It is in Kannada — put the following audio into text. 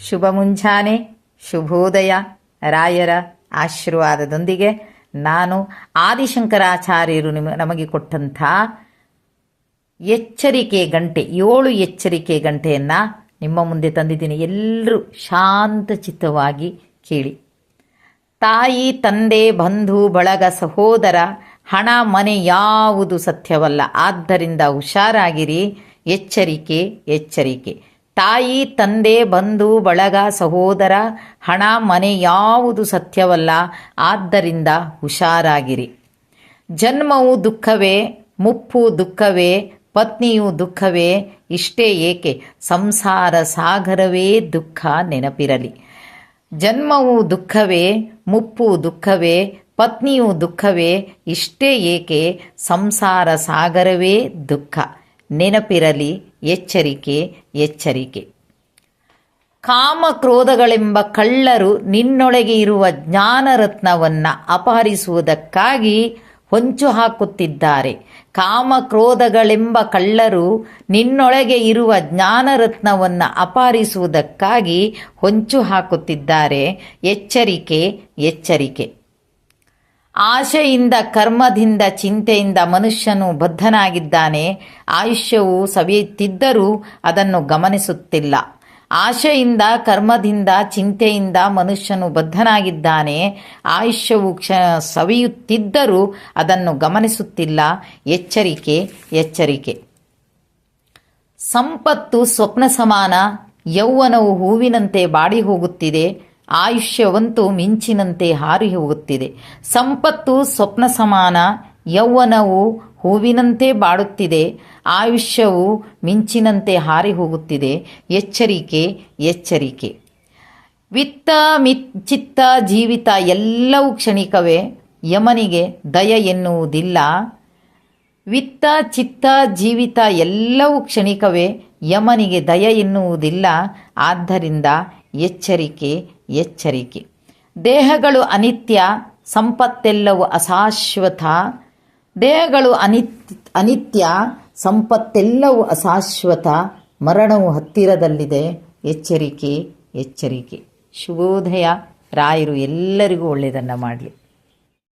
ಶುಭ ಮುಂಜಾನೆ ಶುಭೋದಯ, ರಾಯರ ಆಶೀರ್ವಾದದೊಂದಿಗೆ ನಾನು ಆದಿಶಂಕರಾಚಾರ್ಯರು ನಿಮ, ನಮಗೆ ಕೊಟ್ಟಂಥ ಎಚ್ಚರಿಕೆ ಗಂಟೆ, ಏಳು ಎಚ್ಚರಿಕೆ ಗಂಟೆಯನ್ನು ನಿಮ್ಮ ಮುಂದೆ ತಂದಿದ್ದೀನಿ. ಎಲ್ಲರೂ ಶಾಂತಚಿತ್ತವಾಗಿ ಕೇಳಿ. ತಾಯಿ, ತಂದೆ, ಬಂಧು, ಬಳಗ, ಸಹೋದರ, ಹಣ, ಮನೆ ಯಾವುದು ಸತ್ಯವಲ್ಲ. ಆದ್ದರಿಂದ ಹುಷಾರಾಗಿರಿ. ಎಚ್ಚರಿಕೆ ಎಚ್ಚರಿಕೆ. ತಾಯಿ ತಂದೆ ಬಂಧು ಬಳಗ ಸಹೋದರ ಹಣ ಮನೆ ಯಾವುದು ಸತ್ಯವಲ್ಲ, ಆದ್ದರಿಂದ ಹುಷಾರಾಗಿರಿ. ಜನ್ಮವು ದುಃಖವೇ, ಮುಪ್ಪು ದುಃಖವೇ, ಪತ್ನಿಯು ದುಃಖವೇ, ಇಷ್ಟೇ ಏಕೆ? ಸಂಸಾರ ಸಾಗರವೇ ದುಃಖ ನೆನಪಿರಲಿ. ಜನ್ಮವು ದುಃಖವೇ, ಮುಪ್ಪು ದುಃಖವೇ, ಪತ್ನಿಯು ದುಃಖವೇ, ಇಷ್ಟೇ ಏಕೆ? ಸಂಸಾರ ಸಾಗರವೇ ದುಃಖ. ನೆನಪಿರಲಿ, ಎಚ್ಚರಿಕೆ ಎಚ್ಚರಿಕೆ. ಕಾಮ ಕ್ರೋಧಗಳೆಂಬ ಕಳ್ಳರು ನಿನ್ನೊಳಗೆ ಇರುವ ಜ್ಞಾನರತ್ನವನ್ನು ಅಪಹರಿಸುವುದಕ್ಕಾಗಿ ಹೊಂಚು ಹಾಕುತ್ತಿದ್ದಾರೆ. ಕಾಮ ಕ್ರೋಧಗಳೆಂಬ ಕಳ್ಳರು ನಿನ್ನೊಳಗೆ ಇರುವ ಜ್ಞಾನರತ್ನವನ್ನು ಅಪಹರಿಸುವುದಕ್ಕಾಗಿ ಹೊಂಚು ಹಾಕುತ್ತಿದ್ದಾರೆ. ಎಚ್ಚರಿಕೆ ಎಚ್ಚರಿಕೆ. ಆಶೆಯಿಂದ, ಕರ್ಮದಿಂದ, ಚಿಂತೆಯಿಂದ ಮನುಷ್ಯನು ಬದ್ಧನಾಗಿದ್ದಾನೆ. ಆಯುಷ್ಯವು ಸವಿಯುತ್ತಿದ್ದರೂ ಅದನ್ನು ಗಮನಿಸುತ್ತಿಲ್ಲ. ಆಶೆಯಿಂದ, ಕರ್ಮದಿಂದ, ಚಿಂತೆಯಿಂದ ಮನುಷ್ಯನು ಬದ್ಧನಾಗಿದ್ದಾನೆ. ಆಯುಷ್ಯವು ಕ್ಷ ಸವಿಯುತ್ತಿದ್ದರೂ ಅದನ್ನು ಗಮನಿಸುತ್ತಿಲ್ಲ. ಎಚ್ಚರಿಕೆ ಎಚ್ಚರಿಕೆ. ಸಂಪತ್ತು ಸ್ವಪ್ನ ಸಮಾನ ಯೌವನವು ಹೂವಿನಂತೆ ಬಾಡಿ ಹೋಗುತ್ತಿದೆ ಆಯುಷ್ಯವಂತೂ ಮಿಂಚಿನಂತೆ ಹಾರಿ ಹೋಗುತ್ತಿದೆ. ಸಂಪತ್ತು ಸ್ವಪ್ನ ಸಮಾನ, ಯೌವನವು ಹೂವಿನಂತೆ ಬಾಡುತ್ತಿದೆ ಆಯುಷ್ಯವು ಮಿಂಚಿನಂತೆ ಹಾರಿ ಹೋಗುತ್ತಿದೆ. ಎಚ್ಚರಿಕೆ ಎಚ್ಚರಿಕೆ. ವಿತ್ತ ಮಿ ಚಿತ್ತ, ಜೀವಿತ ಎಲ್ಲವೂ ಕ್ಷಣಿಕವೇ. ಯಮನಿಗೆ ದಯ ಎನ್ನುವುದಿಲ್ಲ. ವಿತ್ತ, ಚಿತ್ತ, ಜೀವಿತ ಎಲ್ಲವೂ ಕ್ಷಣಿಕವೇ. ಯಮನಿಗೆ ದಯ ಎನ್ನುವುದಿಲ್ಲ. ಆದ್ದರಿಂದ ಎಚ್ಚರಿಕೆ ಎಚ್ಚರಿಕೆ. ದೇಹಗಳು ಅನಿತ್ಯ, ಸಂಪತ್ತೆಲ್ಲವೂ ಅಶಾಶ್ವತ. ದೇಹಗಳು ಅನಿತ್ ಅನಿತ್ಯ, ಸಂಪತ್ತೆಲ್ಲವೂ ಅಶಾಶ್ವತ. ಮರಣವು ಹತ್ತಿರದಲ್ಲಿದೆ. ಎಚ್ಚರಿಕೆ ಎಚ್ಚರಿಕೆ. ಶುಭೋದಯ. ರಾಯರು ಎಲ್ಲರಿಗೂ ಒಳ್ಳೆಯದನ್ನು ಮಾಡಲಿ.